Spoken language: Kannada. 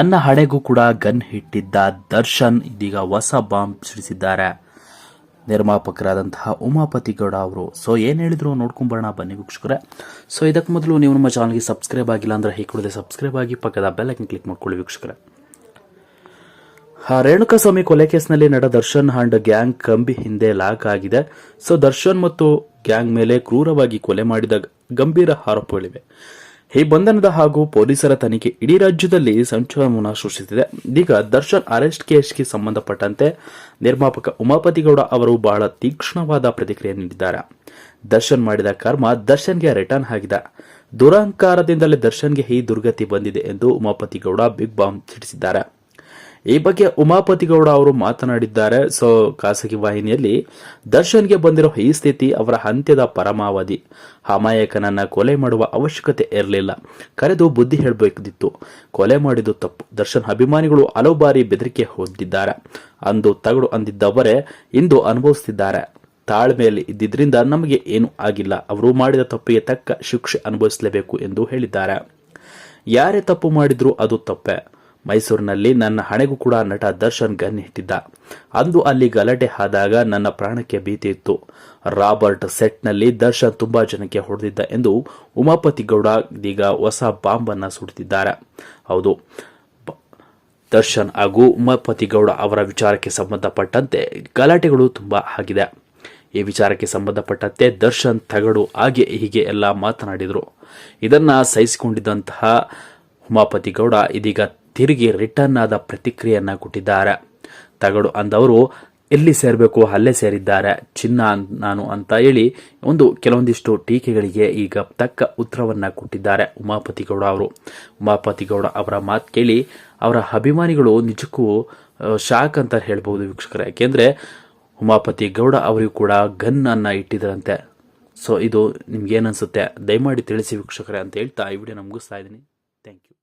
ನನ್ನ ಹಡೆಗೂ ಕೂಡ ಗನ್ ಹಿಟ್ಟಿದ್ದ ದರ್ಶನ್ ಇದೀಗ ಹೊಸ ಬಾಂಬ್ ಸಿಡಿಸಿದ್ದಾರೆ. ನಿರ್ಮಾಪಕರಾದಂತಹ ಉಮಾಪತಿ ಗೌಡ ಅವರು. ಸೊ ಏನು ಹೇಳಿದ್ರು ನೋಡ್ಕೊಂಬರೋಣ ಬನ್ನಿ ವೀಕ್ಷಕರೇ. ಸೊ ಇದಕ್ಕೆ ಮೊದಲು ನೀವು ನಮ್ಮ ಚಾನಲ್ಗೆ ಸಬ್ಸ್ಕ್ರೈಬ್ ಆಗಿಲ್ಲ ಅಂದರೆ ಹೀಗೆ ಸಬ್ಸ್ಕ್ರೈಬ್ ಆಗಿ ಪಕ್ಕದ ಬೆಲ್ ಐಕನ್ ಕ್ಲಿಕ್ ಮಾಡ್ಕೊಳ್ಳಿ ವೀಕ್ಷಕರೇ. ರೇಣುಕಾ ಸ್ವಾಮಿ ಕೊಲೆ ಕೇಸ್ನಲ್ಲಿ ನಡ ದರ್ಶನ್ ಅಂಡ್ ಗ್ಯಾಂಗ್ ಕಂಬಿ ಹಿಂದೆ ಲಾಕ್ ಆಗಿದೆ. ಸೊ ದರ್ಶನ್ ಮತ್ತು ಗ್ಯಾಂಗ್ ಮೇಲೆ ಕ್ರೂರವಾಗಿ ಕೊಲೆ ಮಾಡಿದ ಗಂಭೀರ ಆರೋಪಗಳಿವೆ. ಈ ಬಂಧನದ ಹಾಗೂ ಪೊಲೀಸರ ತನಿಖೆ ಇಡೀ ರಾಜ್ಯದಲ್ಲಿ ಸಂಚಲನ ಸೃಷ್ಟಿಸಿದೆ. ಇದೀಗ ದರ್ಶನ್ ಅರೆಸ್ಟ್ ಕೇಸ್ಗೆ ಸಂಬಂಧಪಟ್ಟಂತೆ ನಿರ್ಮಾಪಕ ಉಮಾಪತಿಗೌಡ ಅವರು ಬಹಳ ತೀಕ್ಷ್ಣವಾದ ಪ್ರತಿಕ್ರಿಯೆ ನೀಡಿದ್ದಾರೆ. ದರ್ಶನ್ ಮಾಡಿದ ಕರ್ಮ ದರ್ಶನ್ಗೆ ರಿಟರ್ನ್ ಆಗಿದೆ. ದುರಹಂಕಾರದಿಂದಲೇ ದರ್ಶನ್ಗೆ ಈ ದುರ್ಗತಿ ಬಂದಿದೆ ಎಂದು ಉಮಾಪತಿಗೌಡ ಬಿಗ್ ಬಾಂಬ್ ಸಿಡಿಸಿದ್ದಾರೆ ಈ ಬಗ್ಗೆ ಉಮಾಪತಿಗೌಡ ಅವರು ಮಾತನಾಡಿದ್ದಾರೆ. ಸೊ, ಖಾಸಗಿ ವಾಹಿನಿಯಲ್ಲಿ, ದರ್ಶನ್ಗೆ ಬಂದಿರೋ ಈ ಸ್ಥಿತಿ ಅವರ ಅಂತ್ಯದ ಪರಮಾವಧಿ. ಅಮಾಯಕನನ್ನ ಕೊಲೆ ಮಾಡುವ ಅವಶ್ಯಕತೆ ಇರಲಿಲ್ಲ. ಕರೆದು ಬುದ್ಧಿ ಹೇಳಬೇಕಿತ್ತು. ಕೊಲೆ ಮಾಡಿದ್ದು ತಪ್ಪು. ದರ್ಶನ್ ಅಭಿಮಾನಿಗಳು ಹಲವು ಬಾರಿ ಬೆದರಿಕೆ ಹೊಂದಿದ್ದಾರೆ. ಅಂದು ತಗಡು ಅಂದಿದ್ದವರೇ ಇಂದು ಅನುಭವಿಸುತ್ತಿದ್ದಾರೆ ತಾಳ್ಮೆಯಲ್ಲಿ ಇದ್ದಿದ್ರಿಂದ ನಮಗೆ ಏನೂ ಆಗಿಲ್ಲ. ಅವರು ಮಾಡಿದ ತಪ್ಪಿಗೆ ತಕ್ಕ ಶಿಕ್ಷೆ ಅನುಭವಿಸಲೇಬೇಕು ಎಂದು ಹೇಳಿದ್ದಾರೆ. ಯಾರೇ ತಪ್ಪು ಮಾಡಿದ್ರು ಅದು ತಪ್ಪೆ. ಮೈಸೂರಿನಲ್ಲಿ ನನ್ನ ಹಣೆಗೂ ಕೂಡ ನಟ ದರ್ಶನ್ ಗನ್ ಇಟ್ಟಿದ್ದ ಅಂದು ಅಲ್ಲಿ ಗಲಾಟೆ ಆದಾಗ ನನ್ನ ಪ್ರಾಣಕ್ಕೆ ಭೀತಿ ಇತ್ತು. ರಾಬರ್ಟ್ ಸೆಟ್ನಲ್ಲಿ ದರ್ಶನ್ ತುಂಬಾ ಜನಕ್ಕೆ ಹೊಡೆದಿದ್ದ ಎಂದು ಉಮಾಪತಿ ಗೌಡ ಇದೀಗ ಹೊಸ ಬಾಂಬ್ ಅನ್ನ ಸುಡುತ್ತಿದ್ದಾರೆ. ಹೌದು. ದರ್ಶನ್ ಹಾಗೂ ಉಮಾಪತಿ ಗೌಡ ಅವರ ವಿಚಾರಕ್ಕೆ ಸಂಬಂಧಪಟ್ಟಂತೆ ಗಲಾಟೆಗಳು ತುಂಬಾ ಆಗಿದೆ. ಈ ವಿಚಾರಕ್ಕೆ ಸಂಬಂಧಪಟ್ಟಂತೆ ದರ್ಶನ್ ತಗಡು ಹಾಗೆ ಹೀಗೆ ಎಲ್ಲ ಮಾತನಾಡಿದರು. ಇದನ್ನ ಸಹಿಸಿಕೊಂಡಿದ್ದಂತಹ ಉಮಾಪತಿ ಗೌಡ ಇದೀಗ ತಿರುಗಿ ರಿಟರ್ನ್ ಆದ ಪ್ರತಿಕ್ರಿಯೆಯನ್ನ ಕೊಟ್ಟಿದ್ದಾರೆ. ತಗಡು ಅಂದವರು, ಎಲ್ಲಿ ಸೇರಬೇಕು, ಅಲ್ಲೇ ಸೇರಿದ್ದಾರೆ. ಚಿನ್ನ ನಾನು ಅಂತ ಹೇಳಿ ಒಂದು ಕೆಲವೊಂದಿಷ್ಟು ಟೀಕೆಗಳಿಗೆ ಈಗ ತಕ್ಕ ಉತ್ತರವನ್ನ ಕೊಟ್ಟಿದ್ದಾರೆ ಉಮಾಪತಿ ಗೌಡ ಅವರು. ಉಮಾಪತಿ ಗೌಡ ಅವರ ಮಾತು ಕೇಳಿ ಅವರ ಅಭಿಮಾನಿಗಳು ನಿಜಕ್ಕೂ ಶಾಕ್ ಅಂತ ಹೇಳ್ಬೋದು ವೀಕ್ಷಕರ. ಯಾಕೆಂದ್ರೆ ಉಮಾಪತಿ ಗೌಡ ಅವರಿಗೂ ಕೂಡ ಗನ್ ಅನ್ನ ಇಟ್ಟಿದ್ರಂತೆ. ಸೊ ಇದು ನಿಮ್ಗೆ ಏನನ್ಸುತ್ತೆ ದಯಮಾಡಿ ತಿಳಿಸಿ ವೀಕ್ಷಕರೇ ಅಂತ ಹೇಳ್ತಾ ಈ ವಿಡಿಯೋ ಥ್ಯಾಂಕ್ ಇದ್ದೀನಿ.